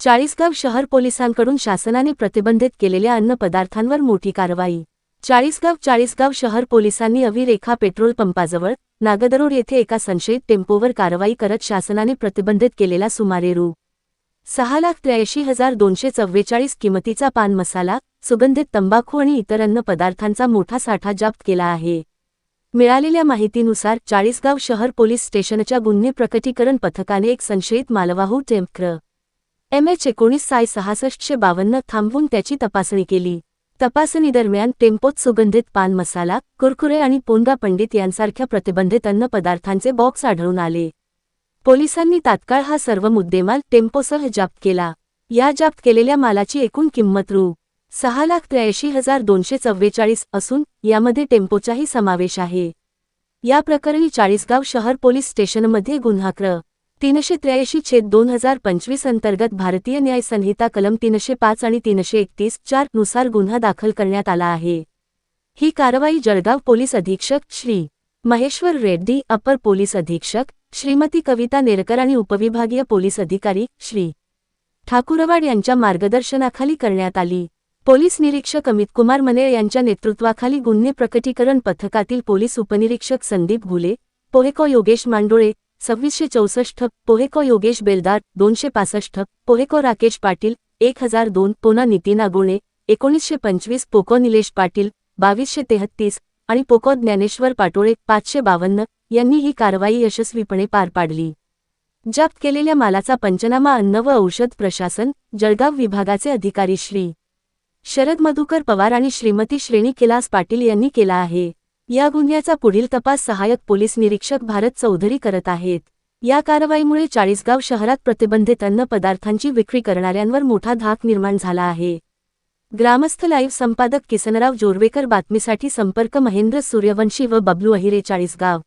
चाळीसगाव शहर पोलिसांकडून शासनाने प्रतिबंधित केलेल्या अन्न पदार्थांवर मोठी कारवाई. चाळीसगाव चाळीसगाव शहर पोलिसांनी अविरेखा पेट्रोल पंपाजवळ नागदरोड येथे एका संशयित टेम्पोवर कारवाई करत शासनाने प्रतिबंधित केलेला सुमारे रु. सहा लाख त्र्याऐंशी हजार दोनशे चव्वेचाळीस किमतीचा पान मसाला सुगंधित तंबाखू आणि इतर अन्न पदार्थांचा मोठा साठा जप्त केला आहे. मिळालेल्या माहितीनुसार चाळीसगाव शहर पोलीस स्टेशनच्या गुन्हे प्रकटीकरण पथकाने एक संशयित मालवाहू टेम्प्र एम एच एकोणीस साय सहासष्टशे बावन्न थांबवून त्याची तपासणी केली. तपासणीदरम्यान टेम्पोत सुगंधित पान मसाला कुरकुरे आणि पोंगा पंडित यांसारख्या प्रतिबंधित अन्न पदार्थांचे बॉक्स आढळून आले. पोलिसांनी तात्काळ हा सर्व मुद्देमाल टेम्पोसह जप्त केला. या जप्त केलेल्या मालाची एकूण किंमत रु. सहा लाख त्र्याऐंशी हजार दोनशे चव्वेचाळीस असून यामध्ये टेम्पोचाही समावेश आहे. या प्रकरणी चाळीसगाव शहर पोलीस स्टेशनमध्ये गुन्हा क्र तीनशे त्र्याऐंशी छेद दोन हजार पंचवीस अंतर्गत भारतीय न्याय संहिता कलम तीनशे पाच आणि तीनशे एकतीस चारनुसार गुन्हा दाखल करण्यात आला आहे. ही कारवाई जळगाव पोलीस अधीक्षक श्री. महेश्वर रेड्डी अपर पोलीस अधीक्षक श्रीमती कविता नेरकर आणि उपविभागीय पोलीस अधिकारी श्री. ठाकुरवाड यांच्या मार्गदर्शनाखाली करण्यात आली. पोलीस निरीक्षक अमित कुमार मनेळ यांच्या नेतृत्वाखाली गुन्हे प्रकटीकरण पथकातील पोलीस उपनिरीक्षक संदीप घुले पोहेको योगेश मांडोळे सव्वीसशे चौसष्ट पोहेको योगेश बेलदार दोनशे पासष्ट पोहेको राकेश पाटील एक हजार दोन पोना नितीन आगुणे एकोणीसशे पंचवीस पोको निलेश पाटील बावीसशे तेहत्तीस आणि पोको ज्ञानेश्वर पाटोळे पाचशे बावन्न यांनी ही कारवाई यशस्वीपणे पार पाडली. जप्त केलेल्या मालाचा पंचनामा अन्न व औषध प्रशासन जळगाव विभागाचे अधिकारी श्री. शरद मधुकर पवार आणि श्रीमती श्रेणी कैलास पाटील यांनी केला आहे. या गुन्ह्याचा पुढील तपास सहाय्यक पोलीस निरीक्षक भारत चौधरी करत आहेत. या कारवाईमुळे चाळीसगाव शहरात प्रतिबंधित अन्न पदार्थांची विक्री करणाऱ्यांवर मोठा धाक निर्माण झाला आहे. ग्रामस्थ लाईव्ह संपादक किसनराव जोरवेकर बातमीसाठी संपर्क महेंद्र सूर्यवंशी व बबलू अहिरे चाळीसगाव.